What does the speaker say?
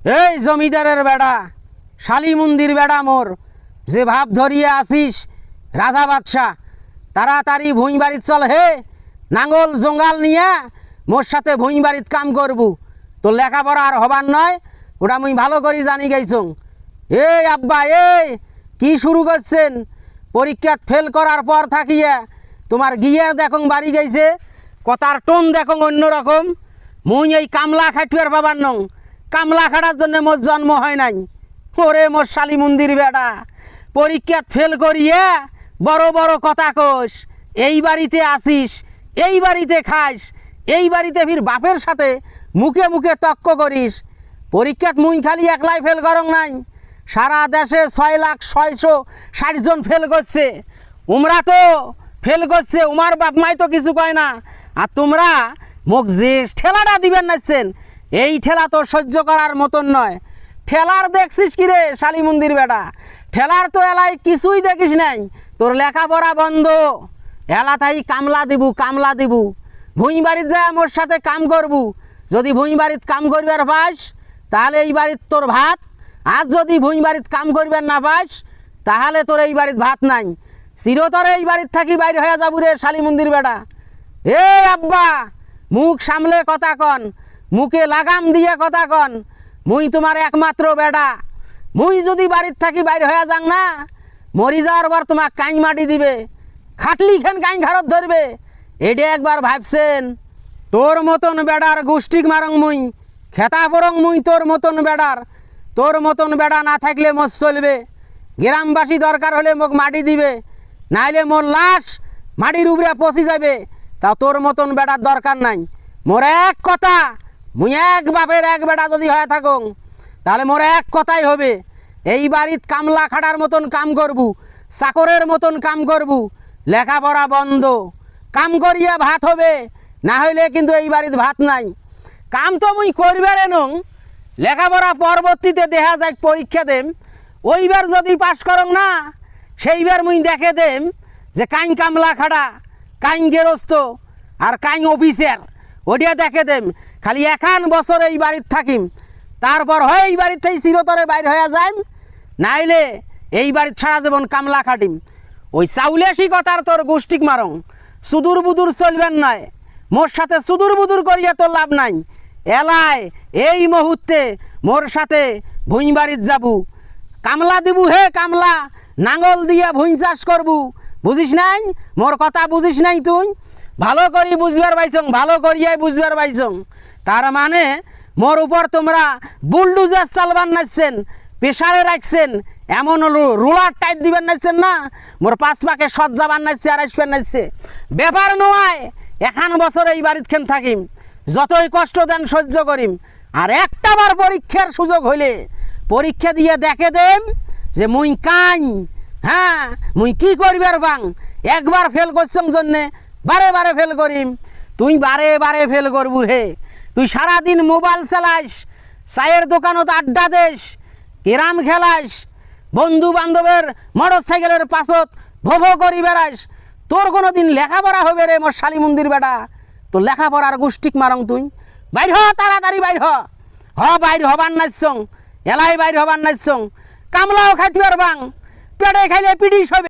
এই জমিদারের বেড়া, শালি মন্দির বেড়া মোর, যে ভাব ধরিয়ে আসিস, রাজা বাদশাহ, তাড়াতাড়ি ভুঁই বাড়িত চল হে, নাঙ্গল জঙ্গাল নিয়ে মোর সাথে ভুঁই বাড়িত কাম করবু। তোর লেখাপড়া আর হবার নয়, ওটা মুই ভালো করি জানি গাইছং। এই আব্বা, এই, কি শুরু করছেন? পরীক্ষাত ফেল করার পর থাকিয়া তোমার গিয়ার দেখং বাড়ি গেছে কথার টোন দেখং অন্যরকম মুই এই কামলা খাটুয়ার বাবার নং। কামলা খাটার জন্য মোর জন্ম হয় নাই। ওরে মোর শালি মন্দির বেটা পরীক্ষাত ফেল করিয়ে বড় বড় কথা কোষ এই বাড়িতে আসিস, এই বাড়িতে খাস এই বাড়িতে ফির বাপের সাথে মুখে মুখে তক্ক করিস। পরীক্ষাত মুই খালি একলাই ফেল করং নাই। সারা দেশে ছয় লাখ ছয়শো ষাট জন ফেল করছে। উমরা তো ফেল করছে, উমার বাপ মাই তো কিছু কয় না। আর তোমরা মোক যে ঠেলাটা দিবেন নাচছেন এই ঠেলা তো সহ্য করার মতন নয়। ঠেলার দেখছিস কি রে শালি মন্দির বেটা? ঠেলার তো এলাই কিছুই দেখিস নাই। তোর লেখাপড়া বন্ধ। এলা তাই কামলা দিবু কামলা দিবু। ভুঁই বাড়িত যায় মোর সাথে কাম করবু। যদি ভুঁই বাড়িত কাম করবার পাস, তাহলে এই বাড়িত তোর ভাত। আজ যদি ভুঁই বাড়িত কাম করবার না পাস, তাহলে তোর এই বাড়িত ভাত নাই। চিরতরে এই বাড়িত থাকি বাইরে হয়ে যাবু রে শালি মন্দির বেটা। এ আব্বা, মুখ সামলে কথা কন। মুখে লাগাম দিয়ে কথা কন। মুই তোমার একমাত্র বেটা। মুই যদি বাড়ির থাকি বাইরে হয়ে যাং না, মরি যাওয়ার পর তোমার কাইন মাটি দিবে। খাটলি খান কাইন ঘাড়ত ধরবে। এটা একবার ভাবছেন, তোর মতন বেড়ার গোষ্ঠীক মারং মুই, খেতা পরং মুই তোর মতন বেড়ার তোর মতন বেড়া না থাকলে মোর চলবে। গ্রামবাসী দরকার হলে মোক মাটি দিবে। নাইলে মোর লাশ মাটির উপরে পচি যাবে। তা তোর মতন বেড়ার দরকার নাই। মোর এক কথা মুই এক বাপের এক বেটা যদি হয়ে থাকুন তাহলে মোর এক কথাই হবে, এই বাড়িত কামলা খাটার মতন কাম করবু, চাকরের মতন কাম করবু, লেখাপড়া বন্ধ, কাম করিয়া ভাত হবে, না হইলে কিন্তু এই বাড়িত ভাত নাই। কাম তো মুই করবে নং, লেখাপড়া পরবর্তীতে দেখা যায় পরীক্ষা দেম, ওইবার যদি পাশ করং না, সেইবার মুই দেখে দেম যে কাইন কামলা খাড়া কাইন গেরস্ত, আর কাইন অফিসার ওডিয়া দেখে দেম। খালি এখান বছর এই বাড়িত থাকিম। তারপর হয় এই বাড়ির থেকে চিরতরে বাইর হয়ে যাইম, নাইলে এই বাড়ির ছাড়া যেমন কামলা খাটিম। ওই চাউলেশি কথার তোর গোষ্ঠীক মারং, সুদূর বুদুর চলবেন নয় মোর সাথে সুদূর বুদুর করিয়া তোর লাভ নাই। এলায় এই মুহূর্তে মোর সাথে ভুঁই বাড়িত যাবু। কামলা দিবু হে কামলা, নাঙল দিয়া ভুঁই চাষ করবু। বুঝিস নাই? মোর কথা বুঝিস নাই তুই? ভালো করি বুঝবার পাইছং, ভালো করিয়াই বুঝবার পাইছং। তার মানে মোর উপর তোমরা বুলডুজার চালবার নাচছেন প্রেশারে রাখছেন, এমন রুলার টাইট দিবেন নাচছেন না? মোর পাঁচ পাকে সজ্জাবার নাচছে আর আসবেন নাচছে ব্যাপার নয়, এখান বছর এই বাড়িত খেন থাকিম। যতই কষ্ট দেন সহ্য করিম। আর একটা বার পরীক্ষার সুযোগ হইলে, পরীক্ষা দিয়ে দেখে দেম যে মুই কাই। হ্যাঁ মুই কি করিবার বাং? একবার ফেল করছং জন্যে, বারে বারে ফেল করিম। তুই বারে বারে ফেল করবু হে। তুই সারাদিন মোবাইল চালাইস, চায়ের দোকানত আড্ডা দেশ কেরাম খেলাস বন্ধু বান্ধবের মোটর সাইকেলের পাশত ভো ভো করি বেড়াস তোর কোনো দিন লেখাপড়া হবে রে মোর শালি মন্দির বেটা? তোর লেখাপড়ার গোষ্ঠীক মারং তুই। বাইর হ, তাড়াতাড়ি বাইর হ। হ, বাইর হবার নাচছং এলাই বাইর হবার নাচছং কামলাও খাটিবার বাং। পেটে খাইলে পিডিস হবে।